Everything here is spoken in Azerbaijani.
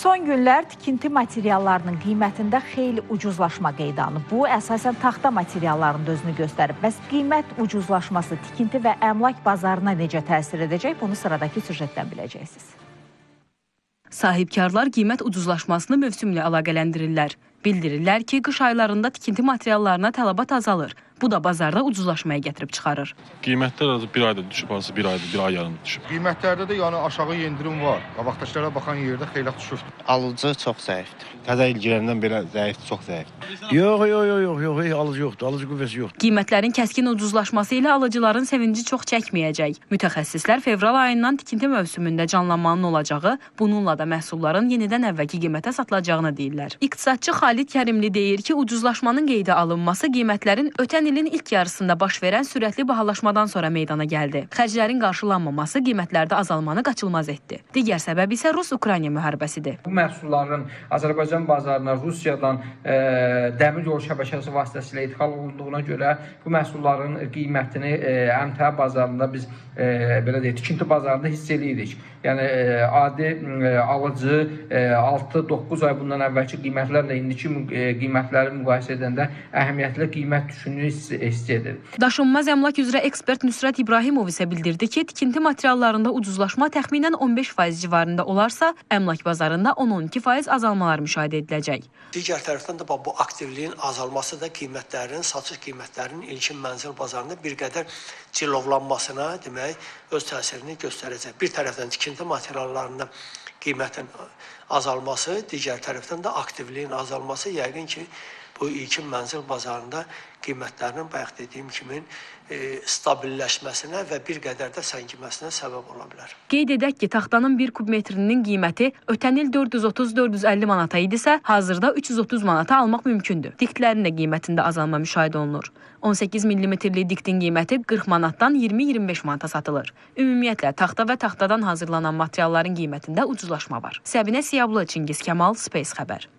Son günlər tikinti materiallarının qiymətində xeyli ucuzlaşma qeydə alınıb. Bu əsasən taxta materiallarının özünü göstərib. Bəs qiymət ucuzlaşması tikinti və əmlak bazarına necə təsir edəcək? Bunu sıradakı süjetdən biləcəksiniz. Sahibkarlar qiymət ucuzlaşmasını mövsümlə əlaqələndirirlər. Bildirirlər ki, qış aylarında tikinti materiallarına tələbat azalır. Bu da bazarda ucuzlaşmaya gətirib çıxarır. Qiymətlər bir ayda düşüb, azı bir ayda, bir ay yarım düşüb. Qiymətlərdə də yəni aşağı endirim var. Qabaqdaşlara baxan yerdə xeyli düşüb. Alıcı çox zəifdir. Təzə il girəndən belə zəif, çox zəifdir. Yox, yox, yox, yox, yox, alıcı yoxdur, alıcı qüvvəsi yoxdur. Qiymətlərin kəskin ucuzlaşması ilə alıcıların sevinci çox çəkməyəcək. Mütəxəssislər fevral ayından tikinti mövsümündə canlanmanın olacağı, bununla da məhsulların yenidən əvvəlki qiymətə satılacağını deyirlər. İqtisadçı Xalid Kərimli deyir ki, ucuzlaşmanın qeydə alınması qiymətlərin ötən ilin ilk yarısında baş verən sürətli bahalaşmadan sonra meydana gəldi. Xərclərin qarşılanmaması qiymətlərdə azalmanı qaçılmaz etdi. Digər səbəb isə Rus-Ukrayna müharibəsidir. Bu məhsulların Azərbaycan bazarına Rusiyadan e, dəmir yolu şəbəkəsi vasitəsilə idxal olunduğuna görə bu məhsulların qiymətini e, əmtəə bazarında biz e, belə deyək, tikinti bazarında hiss eləyirik. Yəni e, adi e, alıcı e, 6-9 ay bundan əvvəlki qiymətlərlə indiki e, qiymətləri müqayisə edəndə əhəmiyyətli qiymət düşüşünü edir. Daşınmaz əmlak üzrə ekspert Nüsrət İbrahimov isə bildirdi ki, tikinti materiallarında ucuzlaşma təxminən 15% civarında olarsa, əmlak bazarında 10-12% azalmalar müşahidə ediləcək. Digər tərəfdən də bu aktivliyin azalması da qiymətlərin, satış qiymətlərinin ilkin mənzil bazarında bir qədər cilovlanmasına, demək, öz təsirini göstərəcək. Bir tərəfdən tikinti materiallarında qiymətin azalması, digər tərəfdən də aktivliyin azalması yəqin ki, bu ilkin mənzil bazarında qiymətlərinin bayaq dediyim kimi e, stabilləşməsinə və bir qədər də səngiməsinə səbəb ola bilər. Qeyd edək ki, taxtanın 1 kub metrinin qiyməti ötən il 430-450 manata idisə, hazırda 330 manata almaq mümkündür. Diktlərin də qiymətində azalma müşahidə olunur. 18 mm-li diktin qiyməti 40 manatdan 20-25 manata satılır. Ümumiyyətlə, taxta və taxtadan hazırlanan materialların qiymətində ucuzlaşma var. Səbinə Siyablı, Çingiz Kamal, Space xəbər.